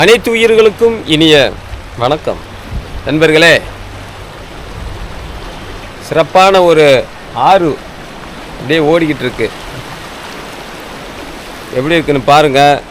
அனைத்து உயிர்களுக்கும் இனிய வணக்கம். நண்பர்களே சிறப்பான ஒரு ஆறு அப்படியே ஓடிக்கிட்டு இருக்கு. எப்படி இருக்குன்னு பாருங்கள்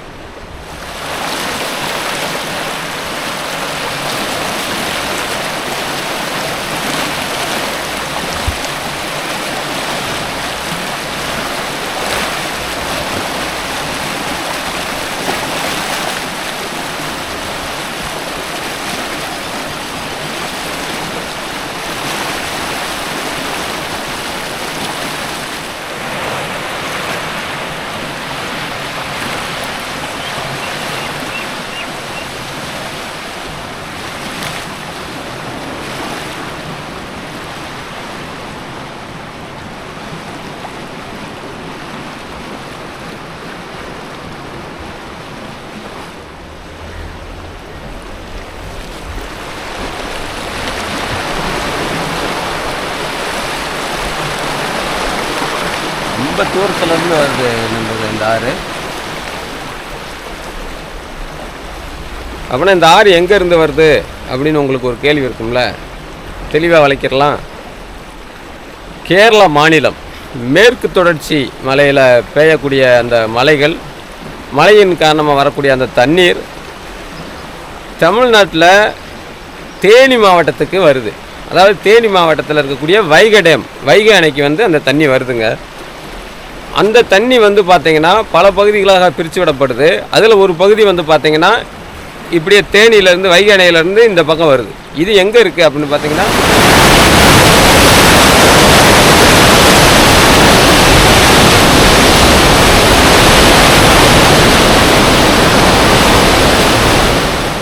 ரொம்ப தூரத்துலேருந்து வருது நம்மளுக்கு இந்த ஆறு. அப்படின்னா இந்த ஆறு எங்கே இருந்து வருது அப்படின்னு உங்களுக்கு ஒரு கேள்வி இருக்கும்ல? தெளிவாக வளைக்கிறலாம் கேரளா மாநிலம். மேற்கு தொடர்ச்சி மலையில் பெய்யக்கூடிய அந்த மலைகள் மழையின் காரணமாக வரக்கூடிய அந்த தண்ணீர் தமிழ்நாட்டில் தேனி மாவட்டத்துக்கு வருது. அதாவது தேனி மாவட்டத்தில் இருக்கக்கூடிய வைகை டேம் வைகை அணைக்கு வந்து அந்த தண்ணி வருதுங்க. அந்த தண்ணி வந்து பார்த்தீங்கன்னா பல பகுதிகளாக பிரித்து விடப்படுது. அதில் ஒரு பகுதி வந்து பார்த்தீங்கன்னா இப்படியே தேனியிலேருந்து வைகணையிலேருந்து இந்த பக்கம் வருது. இது எங்கே இருக்குது அப்படின்னு பார்த்தீங்கன்னா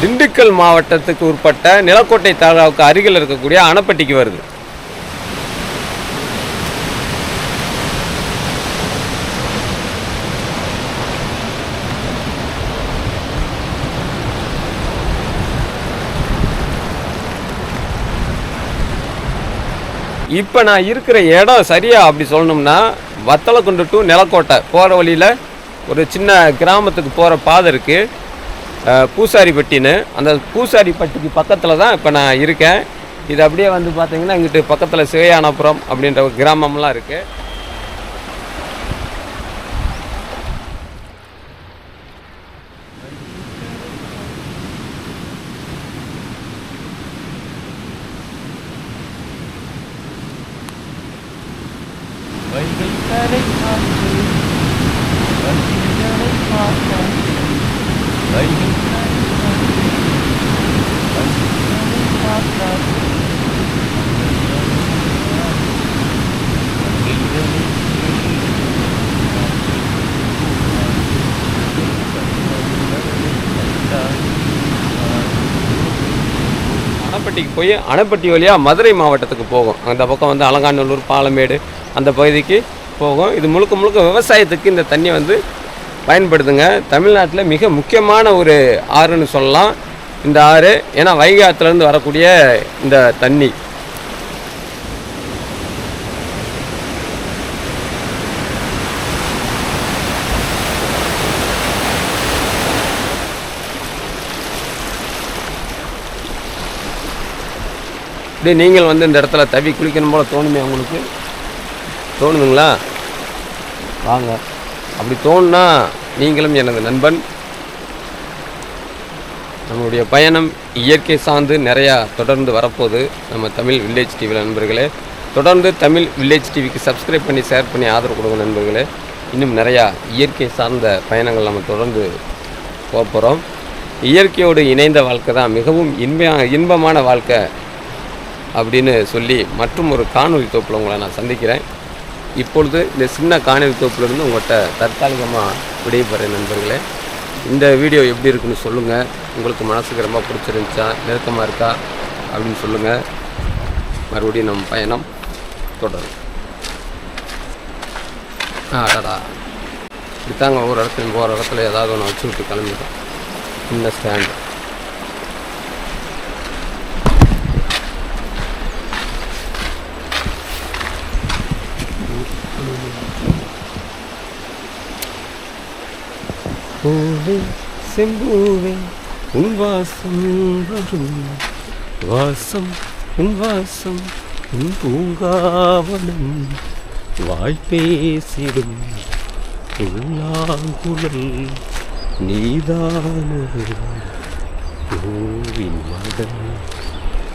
திண்டுக்கல் மாவட்டத்துக்கு உட்பட்ட நிலக்கோட்டை தாலுகாவுக்கு அருகில் இருக்கக்கூடிய அணப்பட்டிக்கு வருது. இப்போ நான் இருக்கிற இடம் சரியா அப்படி சொல்லணும்னா வத்தலக்குண்டு டு நிலக்கோட்டை. போகிற வழியில் ஒரு சின்ன கிராமத்துக்கு போகிற பாதை இருக்குது பூசாரிப்பட்டின்னு. அந்த பூசாரிப்பட்டிக்கு பக்கத்தில் தான் இப்போ நான் இருக்கேன். இது அப்படியே வந்து பார்த்திங்கன்னா இங்கிட்டு பக்கத்தில் சிவையானபுரம் அப்படின்ற ஒரு கிராமம்லாம் இருக்குது அணைப்பட்டிக்கு போய் அணைப்பட்டி வழியாக மதுரை மாவட்டத்துக்கு போகும். அந்த பக்கம் வந்து அலங்காநல்லூர் பாலமேடு அந்த பகுதிக்கு போகும். இது முழுக்க முழுக்க விவசாயத்துக்கு இந்த தண்ணி வந்து பயன்படுத்துங்க தமிழ்நாட்டில் மிக முக்கியமான ஒரு ஆறுன்னு சொல்லலாம். இந்த ஆறு ஏன்னா வைகை ஆற்றுலேருந்து வரக்கூடிய இந்த தண்ணி. இப்படி நீங்கள் வந்து இந்த இடத்துல தவி குளிக்கணும் போல் தோணுமே உங்களுக்கு. தோணுதுங்களா? வாங்க. அப்படி தோணுனா நீங்களும் எனது நண்பன். நம்மளுடைய பயணம் இயற்கை சார்ந்து நிறையா தொடர்ந்து வரப்போகுது. நம்ம தமிழ் வில்லேஜ் டிவியில் நண்பர்களே. தொடர்ந்து தமிழ் வில்லேஜ் டிவிக்கு சப்ஸ்கிரைப் பண்ணி ஷேர் பண்ணி ஆதரவு கொடுங்க நண்பர்களே. இன்னும் நிறையா இயற்கை சார்ந்த பயணங்கள் நம்ம தொடர்ந்து போக போகிறோம் இயற்கையோடு இணைந்த வாழ்க்கை தான் மிகவும் இன்ப இன்பமான வாழ்க்கை. அப்படின்னு சொல்லி மற்றும் ஒரு காணொலி தொப்பில் உங்களை நான் சந்திக்கிறேன். இப்பொழுது இந்த சின்ன காணொலி தொப்பிலிருந்து உங்கள்கிட்ட தற்காலிகமாக விடைபெறேன் நண்பர்களே. இந்த வீடியோ எப்படி இருக்குன்னு சொல்லுங்கள் உங்களுக்கு மனசுக்கு ரொம்ப பிடிச்சிருந்துச்சா நெருக்கமாக இருக்கா அப்படின்னு சொல்லுங்கள் மறுபடியும் நம்ம பயணம் தொடரும். ஆ அடடா. இப்படித்தாங்க ஒவ்வொரு இடத்துலையும் போகிற இடத்துல ஏதாவது ஒன்று வச்சுக்கிட்டு விட்டு கிளம்பிட்டோம். சின்ன ஸ்டாண்டு. பூவே செம்பூவே உன் வாசம் வரும் வாசம் உன் வாசம் உன் பூங்காவனம். வாய் பேசிடும் உள்ளாங்குழல் நீதானது. பூவின் மதம்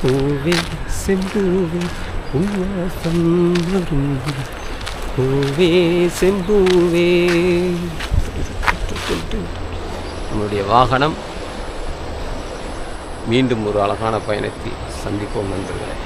பூவே செம்பூவே உன் வாசம் வரும் பூவே செம்பூவே. நம்முடைய வாகனம் மீண்டும் ஒரு அழகான பயணத்தை சந்திப்போம் நண்பர்களே.